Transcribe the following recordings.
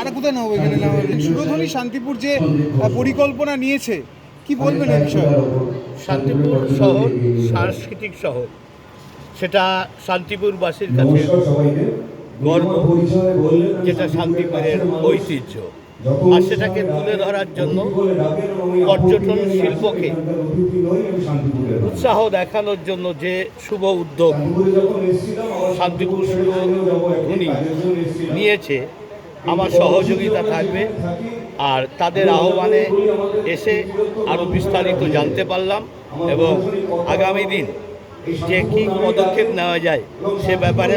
আর কোথায় নেব এখানে সুরধনী শান্তিপুর যে পরিকল্পনা নিয়েছে কি বলবেন এই বিষয়ে? শান্তিপুর শহর সাংস্কৃতিক শহর। সেটা শান্তিপুরবাসীর কাছে গর্ব যেটা শান্তিপুরের ঐতিহ্য। আর সেটাকে তুলে ধরার জন্য পর্যটন শিল্পকে উৎসাহ দেখানোর জন্য যে শুভ উদ্যোগ শান্তিপুর সুরধুনি নিয়েছে। আমার সহযোগিতা থাকবে। আর তাদের আহ্বানে এসে আরও বিস্তারিত জানতে পারলাম এবং আগামী দিন যে কী পদক্ষেপ নেওয়া যায় সে ব্যাপারে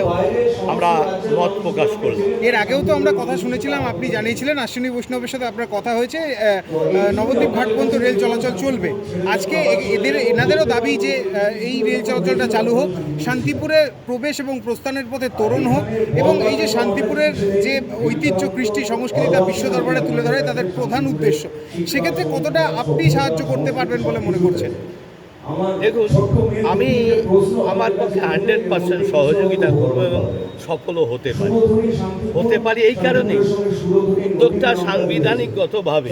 আমরা মত প্রকাশ করলাম এর আগেও তো আমরা কথা শুনেছিলাম, আপনি জানিয়েছিলেন আশ্বিনী বৈষ্ণবের সাথে আপনার কথা হয়েছে নবদ্বীপ ঘাট পর্যন্ত রেল চলাচল চলবে। আজকে এদের এনাদেরও দাবি যে এই রেল চলাচলটা চালু হোক, শান্তিপুরে প্রবেশ এবং প্রস্থানের পথে তরুণ হোক, এবং এই যে শান্তিপুরের যে ঐতিহ্য, কৃষ্টি, সংস্কৃতি তা বিশ্ব দরবারে তুলে ধরে তাদের প্রধান উদ্দেশ্য। সেক্ষেত্রে কতটা আপনি সাহায্য করতে পারবেন বলে মনে করছেন? দেখুন, আমি আমার পক্ষে হান্ড্রেড পার্সেন্ট সহযোগিতা করব এবং সফলও হতে পারি। হতে পারি এই কারণেই উদ্যোগটা সাংবিধানিকগতভাবে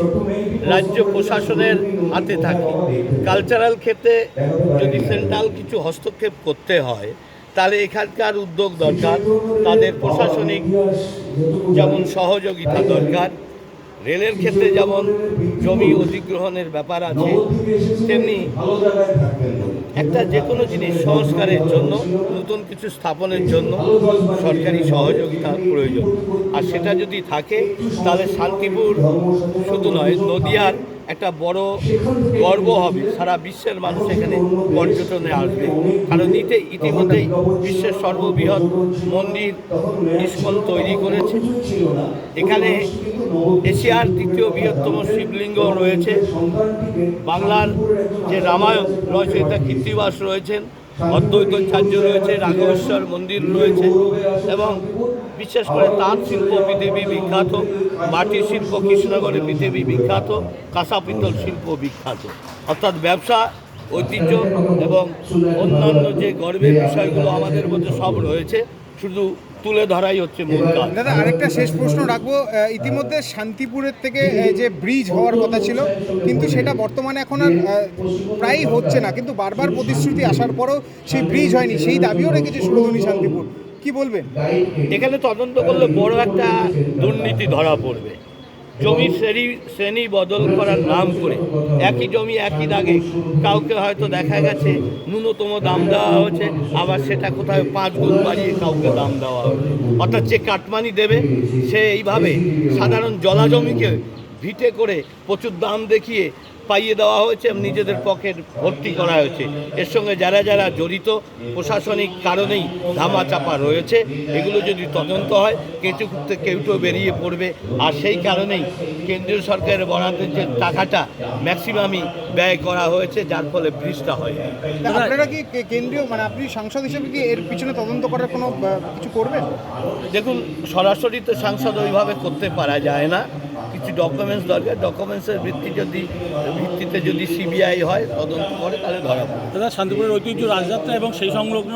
রাজ্য প্রশাসনের হাতে থাকে। কালচারাল ক্ষেত্রে যদি সেন্ট্রাল কিছু হস্তক্ষেপ করতে হয়, তাহলে এখানকার উদ্যোগ দরকার, তাদের প্রশাসনিক যেমন সহযোগিতা দরকার রেলের ক্ষেত্রে যেমন জমি অধিগ্রহণের ব্যাপার আছে, তেমনি একটা যে কোনো জিনিস সংস্কারের জন্য, নতুন কিছু স্থাপনের জন্য সরকারি সহযোগিতার প্রয়োজন। আর সেটা যদি থাকে, তাহলে শান্তিপুর শুধু নয়, নদিয়ার একটা বড় গর্ব হবে। সারা বিশ্বের মানুষ এখানে পর্যটনে আসবে। কারণ ইতে ইতিমধ্যেই বিশ্বের সর্ববৃহৎ মন্দির, ইস্কন তৈরি করেছে। এখানে এশিয়ার দ্বিতীয় বৃহত্তম শিবলিঙ্গ রয়েছে। বাংলার যে রামায়ণ রচয়িতা কীর্তিবাস রয়েছেন। অদ্বৈতাচার্য রয়েছে, রাঘবেশ্বর মন্দির রয়েছে এবং বিশেষ করে তাঁত শিল্প পৃথিবী বিখ্যাত, মাটি শিল্প কৃষ্ণনগরে পৃথিবী বিখ্যাত, কাঁসা পিতল শিল্প বিখ্যাত। অর্থাৎ ব্যবসা, ঐতিহ্য এবং অন্যান্য যে গর্বের বিষয়গুলো আমাদের মধ্যে সব রয়েছে, শুধু তুলে ধরাই হচ্ছে মূল কাজ। দাদা আরেকটা শেষ প্রশ্ন রাখব। ইতিমধ্যে শান্তিপুরের থেকে যে ব্রিজ হওয়ার কথা ছিল কিন্তু সেটা বর্তমানে এখন আর প্রায় প্রায়ই হচ্ছে না। কিন্তু বারবার প্রতিশ্রুতি আসার পরও সেই ব্রিজ হয়নি। সেই দাবিও রেখেছে সুরধনী শান্তিপুর। কি বলবেন? এখানে তদন্ত করলে বড় একটা দুর্নীতি ধরা পড়বে। জমি শ্রেণি শ্রেণি বদল করার নাম করে, একই জমি একই দাগে, কাউকে হয়তো দেখা গেছে, ন্যূনতম দাম দেওয়া হয়েছে, আবার সেটা কোথায় পাঁচ গুণ বাড়িয়ে কাউকে দাম দেওয়া হয়েছে। অর্থাৎ যে কাটমানি দেবে, সে এইভাবে সাধারণ জলা জমিকে ভিটে করে প্রচুর দাম দেখিয়ে পাইয়ে দেওয়া হয়েছে এবং নিজেদের পকেট ভর্তি করা হয়েছে। এর সঙ্গে যারা যারা জড়িত প্রশাসনিক কারণেই ধামাচাপা রয়েছে এগুলো যদি তদন্ত হয় কেঁচু কেউটো বেরিয়ে পড়বে। আর সেই কারণেই কেন্দ্রীয় সরকারের বরাদ্দের যে টাকাটা ম্যাক্সিমামই ব্যয় করা হয়েছে যার ফলে ব্রিজটা হয়। আপনারা কে- কেন্দ্রীয় মানে আপনি সাংসদ হিসেবে কি এর পিছনে তদন্ত করার কোনো কিছু করবেন? দেখুন সরাসরি তো সাংসদ ওইভাবে করতে পারা যায় না। কিছু ডকুমেন্টস দরকার ডকুমেন্টসের ভিত্তি যদি ভিত্তিতে যদি সিবিআই হয় তদন্ত করে তাহলে ধরা পড়ে দাদা শান্তিপুরের ঐতিহ্য রাজযাত্রা এবং সেই সংলগ্ন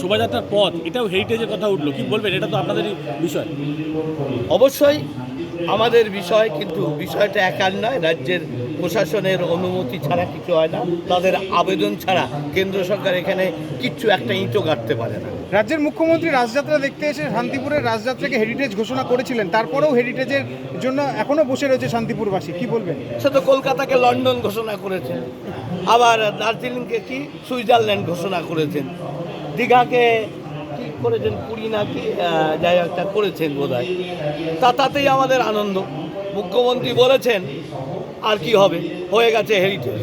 শোভাযাত্রার পথ এটাও হেরিটেজের কথা উঠল। কি বলবেন? এটা তো আপনাদেরই বিষয়। অবশ্যই আমাদের বিষয় কিন্তু বিষয়টা একার নয় রাজ্যের প্রশাসনের অনুমতি ছাড়া কিছু হয় না। তাদের আবেদন ছাড়া কেন্দ্র সরকার এখানে কিচ্ছু একটা ইঁটো গাঁটতে পারে না। রাজ্যের মুখ্যমন্ত্রী রাজযাত্রা দেখতে এসে শান্তিপুরের রাজযাত্রাকে হেরিটেজ ঘোষণা করেছিলেন। তারপরেও হেরিটেজের জন্য এখনও বসে রয়েছে শান্তিপুরবাসী। কি বলবেন? সে তো কলকাতাকে লন্ডন ঘোষণা করেছেন। আবার দার্জিলিংকে কি? সুইজারল্যান্ড ঘোষণা করেছেন। দীঘাকে কি করেছেন? পুরী নাকি জায়গাটা করেছেন বোধ হয় তা তাতেই আমাদের আনন্দ। মুখ্যমন্ত্রী বলেছেন, আর কি হবে? হয়ে গেছে হেরিটেজ